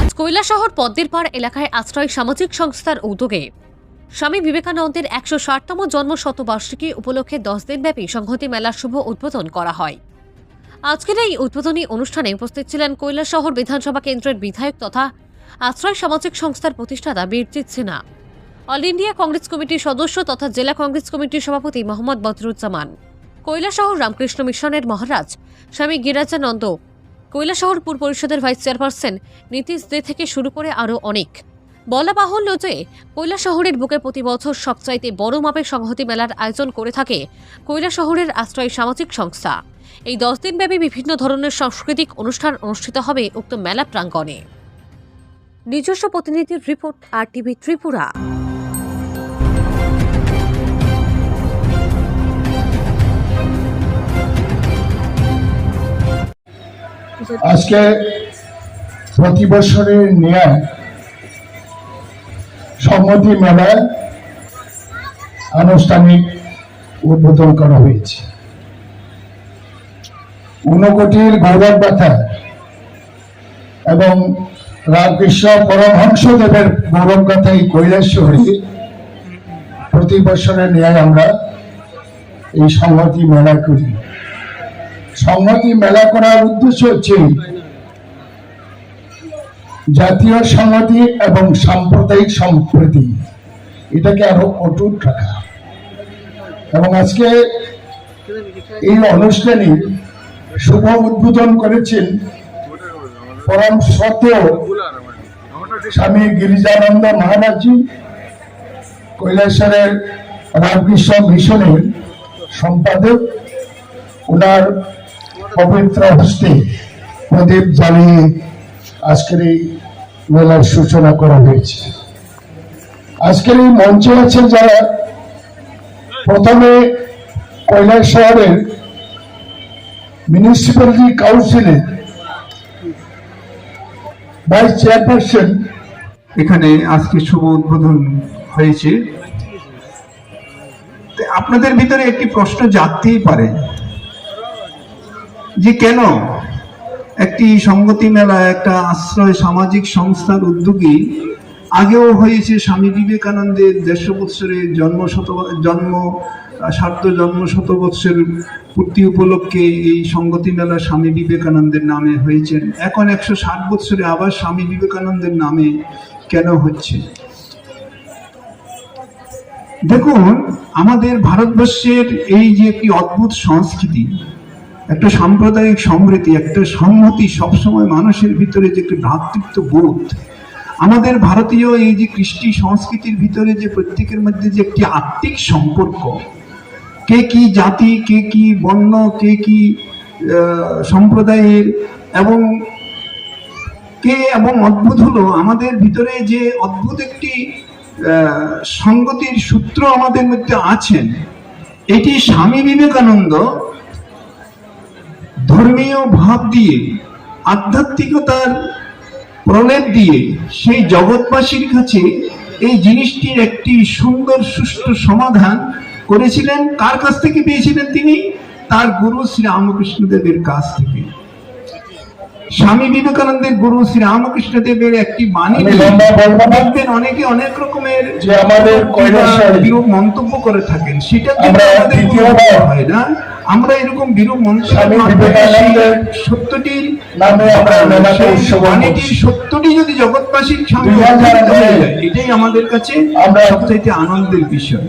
আজ কৈলাসহর পদ্মের পাড় এলাকায় আশ্রয় সামাজিক সংস্থার উদ্যোগে স্বামী বিবেকানন্দের একশো ষাটতম জন্ম শতবার্ষিকী উপলক্ষে দশ দিনব্যাপী সংহতি মেলার শুভ উদ্বোধন করা হয়। আজকের এই উদ্বোধনী অনুষ্ঠানে উপস্থিত ছিলেন কৈলাসহর বিধানসভা কেন্দ্রের বিধায়ক তথা আশ্রয় সামাজিক সংস্থার প্রতিষ্ঠাতা Birjit Sinha, All India Congress কমিটির সদস্য তথা জেলা কংগ্রেস কমিটির সভাপতি মোহাম্মদ বদরুজ্জামান। কৈলাসহর রামকৃষ্ণ মিশনের মহারাজ, স্বামী গিরাজানন্দ। কৈলাসহর পুর পরিষদের ভাইস চেয়ারপারসন নীতিশ দে থেকে শুরু করে আরও অনেক। বলা বাহুল্য যে, কৈলাসহরের বুকে প্রতি বছর সবচাইতে বড় মাপের সংহতি মেলার আয়োজন করে থাকে কৈলাসহরের আশ্রয় সামাজিক সংস্থা। এই দশ দিনব্যাপী বিভিন্ন ধরনের সাংস্কৃতিক অনুষ্ঠান অনুষ্ঠিত হবে উক্ত মেলা প্রাঙ্গণে। নিজস্ব প্রতিনিধির রিপোর্ট, আর টিভি ত্রিপুরা। আজকে প্রতি বছরের ন্যায় সম্মতি মেলায় আনুষ্ঠানিক উদ্বোধন করা হয়েছে। ঊনকোটির গৌরব ব্যথা এবং রামকৃষ্ণ পরমহংসদেবের গৌরব গাথা এই কৈলাসহরে প্রতি বছরের ন্যায় আমরা এই সংহতি মেলা করি। সংহতি মেলা করার উদ্দেশ্য হচ্ছে জাতীয় সংহতি এবং সাম্প্রদায়িক সম্প্রীতি। এটাকে আরও অটুট রাখা। এবং আজকে এই অনুষ্ঠানে শুভ উদ্বোধন করেছেন পরম সত্য স্বামী গিরিজানন্দ মহারাজজি কৈলাসরের রামকৃষ্ণ মিশনের সম্পাদক, ওনার পবিত্র হস্তে প্রদীপ জ্বালিয়ে আজকের এই মেলার সূচনা করা হয়েছে। আজকের এই মঞ্চে আছেন যারা, প্রথমে কৈলাস শহরের মিউনিসিপ্যালিটি কাউন্সিলের ভাইস চেয়ারপারসন এখানে আজকে শুভ উদ্বোধন হয়েছে। আপনাদের ভিতরে একটি প্রশ্ন জাগতেই পারে। যে কেন? একটি সঙ্গতি মেলা, একটা আশ্রয় সামাজিক সংস্থার উদ্যোগে আগেও হয়েছে স্বামী বিবেকানন্দের দেড়শো বৎসরের জন্ম শত, জন্ম, সার্ধ জন্ম শত বৎসর পূর্তি উপলক্ষে এই সঙ্গতি মেলা স্বামী বিবেকানন্দের নামে হয়েছেন। এখন একশো ষাট বৎসরে আবার স্বামী বিবেকানন্দের নামে কেন হচ্ছে? দেখুন, আমাদের ভারতবর্ষের এই যে একটি অদ্ভুত সংস্কৃতি একটা সাম্প্রদায়িক সমৃদ্ধি, একটা সংহতি সবসময় মানুষের ভিতরে যে একটি ভ্রাতৃত্ব বোধ। আমাদের ভারতীয় এই যে কৃষ্টি সংস্কৃতির ভিতরে যে প্রত্যেকের মধ্যে যে একটি আত্মিক সম্পর্ক, কে কি জাতি, কে কি বর্ণ, কে কি সম্প্রদায়ের এবং কে এবং অদ্ভুত হলো, আমাদের ভিতরে যে অদ্ভুত একটি সঙ্গতির সূত্র আমাদের মধ্যে আছেন, এটি স্বামী বিবেকানন্দ ধর্মীয় ভাব দিয়ে আধ্যাত্মিকতার প্রলেপ দিয়ে সেই জগৎবাসীর কাছে এই জিনিসটির একটি সুন্দর সুষ্ঠু সমাধান করেছিলেন। কার কাছ থেকে পেয়েছিলেন তিনি? তার গুরু শ্রী রামকৃষ্ণদেবের কাছ থেকে। স্বামী বিবেকানন্দের গুরু শ্রী রামকৃষ্ণ দেবের একটি বাণী। দেখবেন অনেকে অনেক রকমের মন্তব্য করে থাকেন। সেটা হয় না? আমরা এরকম বিরূপ মানুষের সত্যটির নামে। সত্যটি যদি জগৎবাসীর সামনে এটাই আমাদের কাছে আমরা- সবচাইতে আনন্দের বিষয়